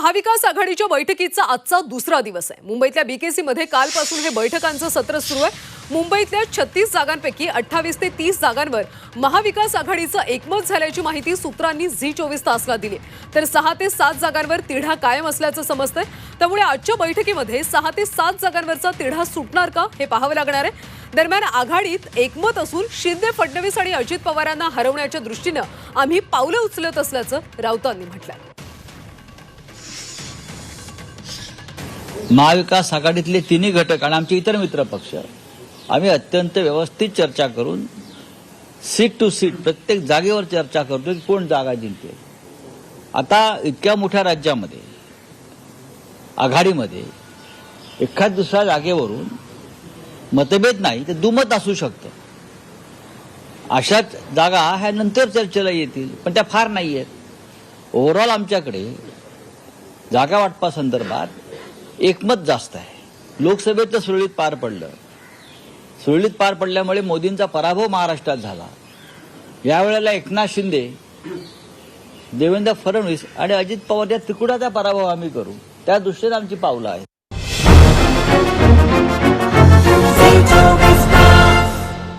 महाविकास आघाडीच्या बैठकीचा आजचा दुसरा दिवस आहे. मुंबईतल्या बीकेसीमध्ये कालपासून हे बैठकांचं सत्र सुरू आहे. मुंबईतल्या छत्तीस जागांपैकी अठ्ठावीस ते तीस जागांवर महाविकास आघाडीचं एकमत झाल्याची माहिती सूत्रांनी झी चोवीस तासला दिली तर सहा ते सात जागांवर तिढा कायम असल्याचं समजतंय. त्यामुळे आजच्या बैठकीमध्ये सहा ते सात जागांवरचा तिढा सुटणार का हे पाहावं लागणार आहे. दरम्यान आघाडीत एकमत असून शिंदे फडणवीस आणि अजित पवारांना हरवण्याच्या दृष्टीनं आम्ही पावलं उचलत असल्याचं राऊतांनी म्हटलं महाविकास आघाडीतले तिन्ही घटक आणि आमचे इतर मित्र पक्ष आम्ही अत्यंत व्यवस्थित चर्चा करून सीट टू सीट प्रत्येक जागेवर चर्चा करतो की कोण जागा जिंकते. आता इतक्या मोठ्या राज्यामध्ये आघाडीमध्ये एखाद दुसऱ्या जागेवरून मतभेद नाही तर दुमत असू शकतं. अशाच जागा ह्या नंतर चर्चेला येतील पण त्या फार नाही आहेत ओव्हरऑल आमच्याकडे जागा वाटपासंदर्भात एकमत जास्त आहे. लोकसभेचं सुरळीत पार पडलं. सुरळीत पार पडल्यामुळे मोदींचा पराभव महाराष्ट्रात झाला. यावेळेला एकनाथ शिंदे देवेंद्र फडणवीस आणि अजित पवार या त्रिकुटाचा पराभव आम्ही करू. त्या दृष्टीने आमची पावलं आहेत.